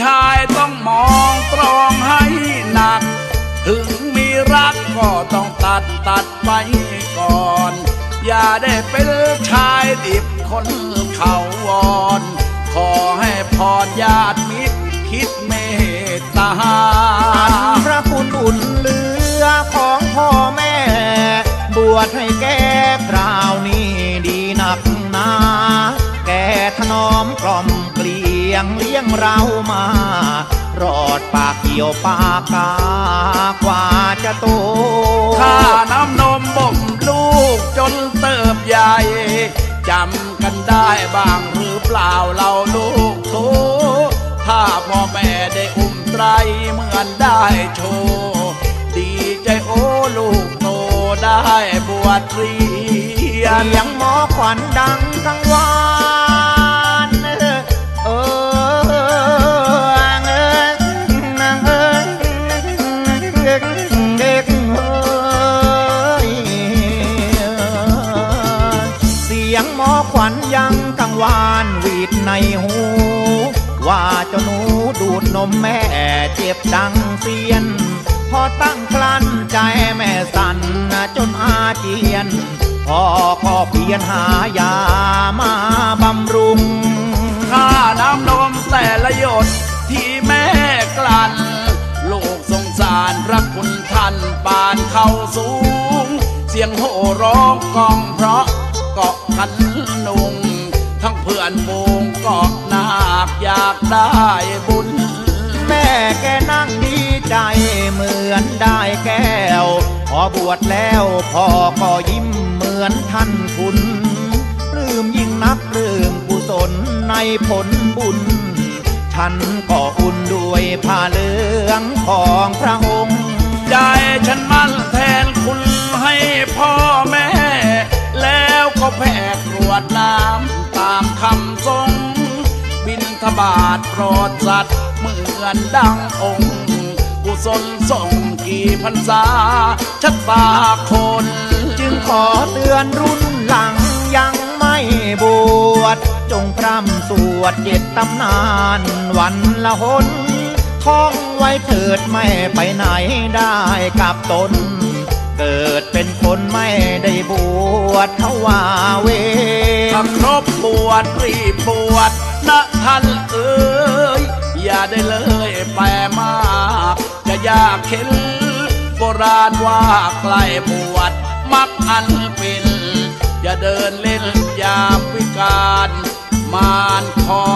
ชายต้องมองตรองให้หนัก ถึงมีรักก็ต้องตัดตัดไปก่อน อย่าได้เป็นชายดิบคนเขาวอนขอให้พรญาติมิตรคิดเมตตาพระคุณอุ่นเหลือของพ่อแม่ บวชให้แก่คราวนี้ดีหนักหนา แกถนอมกล่อม ยงเลี้ยงเรามา รอดปากเกี่ยวปากกากว่าจะโตข้าน้ำนมบ่มลูกจนเติบใหญ่จำกันได้บ้างหรือเปล่าเราลูกโตถ้าพ่อแม่ได้อุ้มไตรเหมือนได้โชว์ดีใจโอ้ลูกโตได้บวชเรียนเสียงหมอขวัญดังกังวาน นมแม่เจ็บดังเสียน พอตั้งคลันใจแม่สั่นจนอาเจียนพ่อก็เพียนหายามาบำรุง ค่าน้ำนมแต่ละหยดที่แม่กลั่นลูกสงสารพระคุณท่านปานเข้าสูง เสียงโห่ร้องกองเพราะเกาะขันนุงทั้งเพื่อนฝูงเกาะนาคอยากได้บุญ แม่แกนั่งดีใจเหมือนได้แก้ว พอบวชแล้วพ่อก็ยิ้มเหมือนท่านคุณปลื้มยิ่งนักปลื้มกุศลในผลบุญ ฉันก็อุ่นด้วยผ้าเหลืองของพระองค์ใจฉันมั่นแทนคุณให้พ่อแม่ แล้วก็แผ่กรวดน้ำตามคำทรง บินทบาทโปรดสัตว์ มือนดังองค์กุศลส่งกี่พรรษาชะตาคน จึงขอเตือนรุ่นหลังยังไม่บวชจงพร่ำสวดเจ็ดตำนานวันละหนท่องไว้เถิดไม่ไปไหนได้กับตน เกิดเป็นคนไม่ได้บวชเขาว่าเวถ้าครบบวชรีบบวชนะท่านเอ๋ย อย่าได้เลยแปรมาก จะยากเข็นโบราณว่าใกล้บวชมักอันเป็น อย่าเดินเล่นยามวิการ มานคอ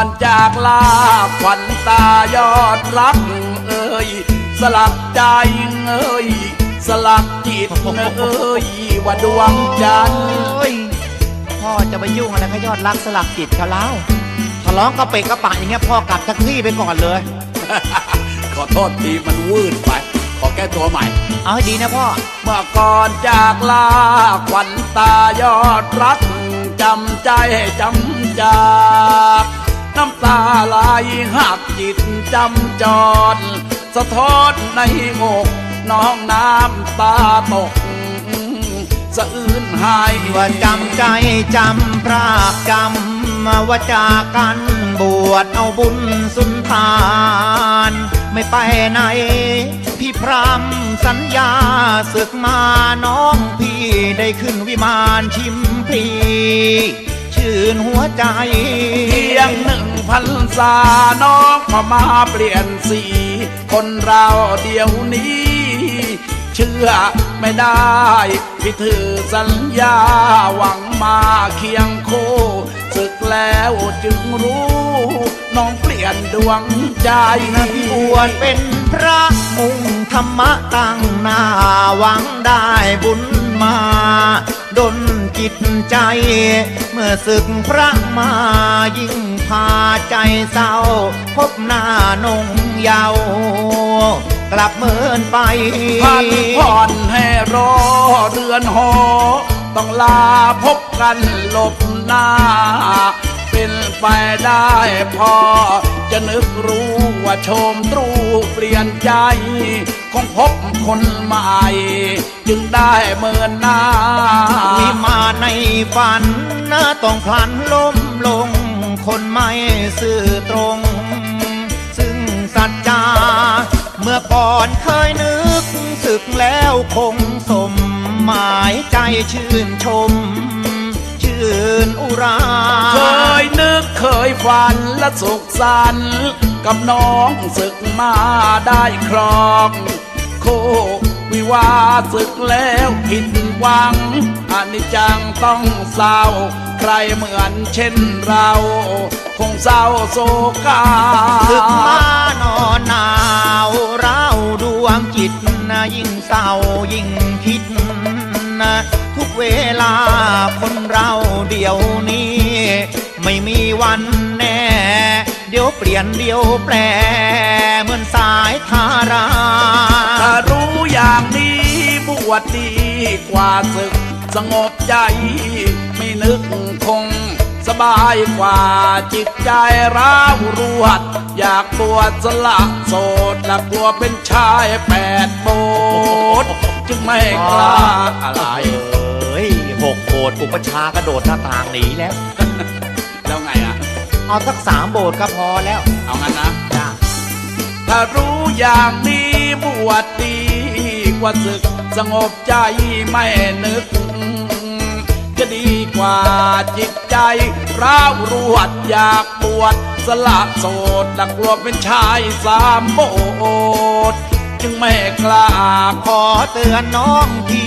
อก่อนจากลาขวัญตายอดรักเอ้ยสลักใจเอ้ยสลักจิตเอ้ยว่าดวงจันทร์โอ้ยพ่อจะไปยุ่งอะไรกับยอดรักสลักจิตเขาแล้วทะเลาะกระเปกกระปะอย่างเงี้ยพ่อกลับแท็กซี่ไปก่อนเลย ขอโทษทีมันวืดไป ขอแก้ตัวใหม่ เอาให้ดีนะพ่อ เมื่อก่อนจากลาขวัญตายอดรักจำใจให้จำจาก น้ำตาไหลหักจิตจำจรสะท้อนในอกน้องน้ำตาตกสะอื้นหายว่าจำใจจำพรากจำว่าจากกันบวชเอาบุญสุนทาน ไม่ไปไหน พี่พรำสัญญาศึกมาน้องพี่ได้ขึ้นวิมานชิมพลีชื่นหัวใจ พันษาน้องพอมาเปลี่ยนสี คนเราเดี๋ยวนี้ เชื่อไม่ได้ที่ถือสัญญาหวังมาเคียงโคศึกแล้วจึงรู้ น้องเปลี่ยนดวงใจบวชเป็นพระมุ่งธรรมะตั้งหน้าหวังได้บุญมา ดนจิตใจ เมื่อศึกพระมายิ่งพาใจเศร้า พบหน้านงเยาวกลับเมินไปพันผ่อนให้รอเดือนหอ ต้องลาพบกันหลบหน้า เป็นไปได้พอจะนึกรู้ ว่าโชมตรูเปลี่ยนใจ คงพบคนใหม่ จึงได้เมินหน้าวิมาในฝันนะต้องพลันล้มลง คนไม่ซื่อตรง ซึ่งสัจจา เมื่อก่อนเคยนึกสึกแล้วคงสม หมายใจชื่นชม ชื่นอุรา เคยนึกเคยฝันและสุขสันต์ กับน้องศึกมาได้ครองโควิวาศึกแล้วผิดหวังอนิจจังต้องเศร้า ใครเหมือนเช่นเรา คงเศร้าโศกาสึกมานอนหนาวเราดวงจิตนะยิ่งเศร้ายิ่งคิดนะทุกเวลาคนเราเดี๋ยวนี้ ไม่มีวัน เดี๋ยวเปลี่ยนเดี๋ยวแปลเหมือนสายทาราถ้ารู้อย่างนี้บวชดีกว่าศึกสงบใจ ไม่นึกคง สบายกว่าจิตใจร้าวรวด อยากบวชสละโสดและกลัวเป็นชายแปดโบสถ์จึงไม่กล้าอะไรเอ้ยหกโบสถ์อุปชฌาย์กระโดดหน้าต่างหนีแล้ว แล้วไงอะ เอาสักสามโบสถ์ก็พอแล้ว เอางั้นนะ จ้าถ้ารู้อย่างนี้บวชดีกว่าศึกสงบใจไม่นึก จะดีกว่าจิตใจร้าวรวดอยากบวชสละโสดหลักลัวเป็นชายสามโบสถ์จึงไม่กล้าขอเตือนน้องที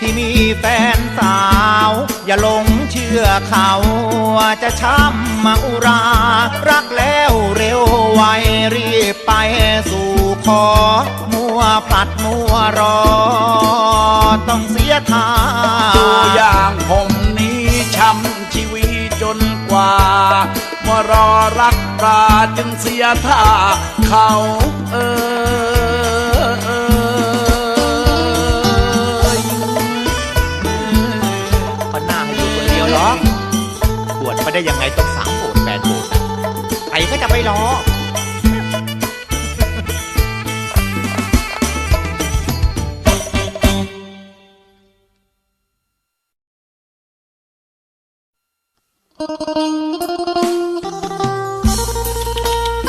ที่มีแฟนสาว อย่าหลงเชื่อเขา จะช้ำมาอุรา รักแล้วเร็วไวรีบไปสู่ขอ มัวพลัดมัวรอ ต้องเสียทาตัวอย่างผมนี้ช้ำชีวิตจนกว่า เมื่อรอรักปราจึงเสียท่า เขา ยังไงต้องสามโบสถ์แปดโบสถ์อะใครก็จะไปรอ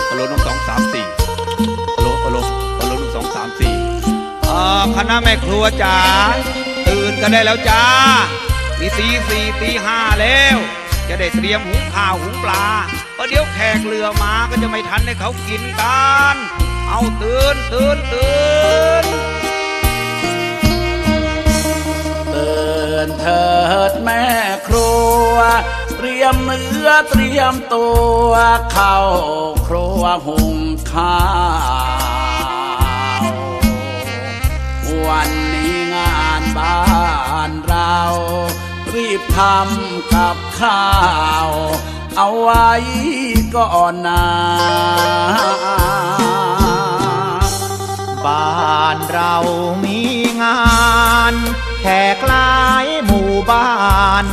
ฮัลโหลนึ่งสองสามสี่ฮัลโหลฮัลโหลฮัลโลนึ่งสองสามสี่อ่าคณะแม่ครัวจ๋าตื่นกันได้แล้วจ้าตีสี่สี่ตีห้าแล้ว จะได้เตรียมหุงข้าวหุงปลาเพราะเดี๋ยวแขกเรือมาก็จะไม่ทันให้เขากินกัน เอาตื่นตื่นตื่นเตือนเถิดแม่ครัว เตรียมเนื้อเตรียมตัวเข้าครัวหุงข้าววันนี้งานบ้านเรา รีบทำกับ ข้าว เอาไว้ก่อนนะบ้านเรามีงานแขกหลายหมู่บ้าน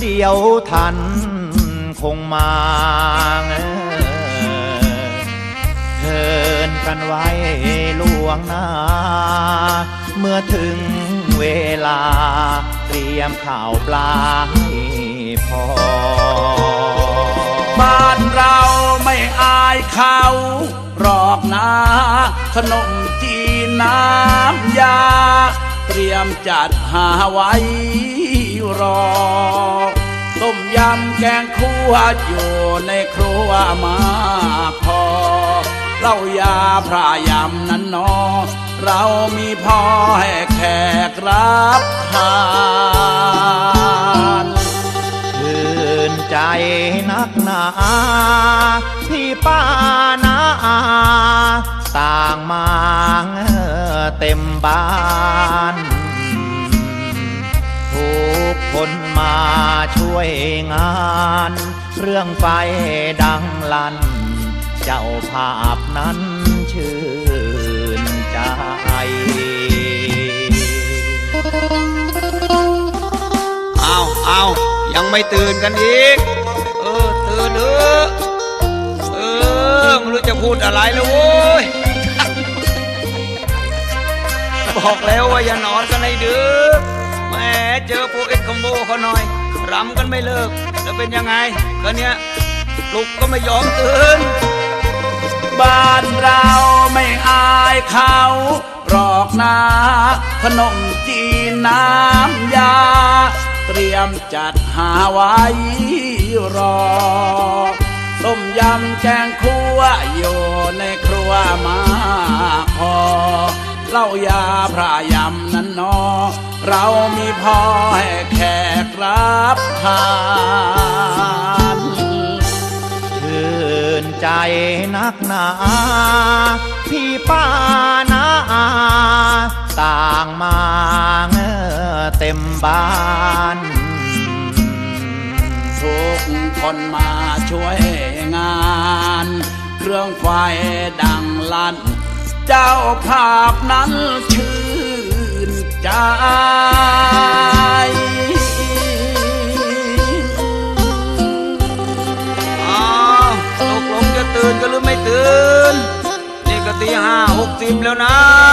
เดียวท่านคงมาเชิญกันไว้ล่วงหน้า เมื่อถึงเวลา เตรียมข่าวปลาให้พอ บ้านเราไม่อายเขาหรอกนะขนมจีนน้ำยา เตรียมจัดหาไว้รอต้มยำแกงคั่วอยู่ในครัวมาพอเล่ายาพระยำนั้นนอ เรามีพอให้แขกรับทานชื่นใจนักหนาพี่ป้านาอาต่างมาเต็มบ้านทุกคนมาช่วยงาน เรื่องไฟดังลั่นเจ้าภาพนั้นชื่นใจ เอาเอายังไม่ตื่นกันอีก เออ ตื่นเถอะเออไม่รู้จะพูดอะไรแล้วโว้ย บอกแล้วว่าอย่านอนกันให้ดึกแหมเจอพวกเอ็ดคอมโบเขาหน่อยรำกันไม่เลิกจะเป็นยังไงก็เนี้ยลุกก็ไม่ยอมตื่น บ้านเราไม่อายเขาหรอกนะขนมจีนน้ำยา เตรียมจัดหาไว้รอ ต้มยำแกงคั่วอยู่ในครัวมาพอเล้ายาพระยำนั้นนอ เรามีพอให้แขกรับทาน ใจนักหนา พี่ป้านาอาต่างมาเต็มบ้านทุกคนมาช่วยงาน เครื่องไฟดังลั่น เจ้าภาพนั้นชื่นใจ ตื่น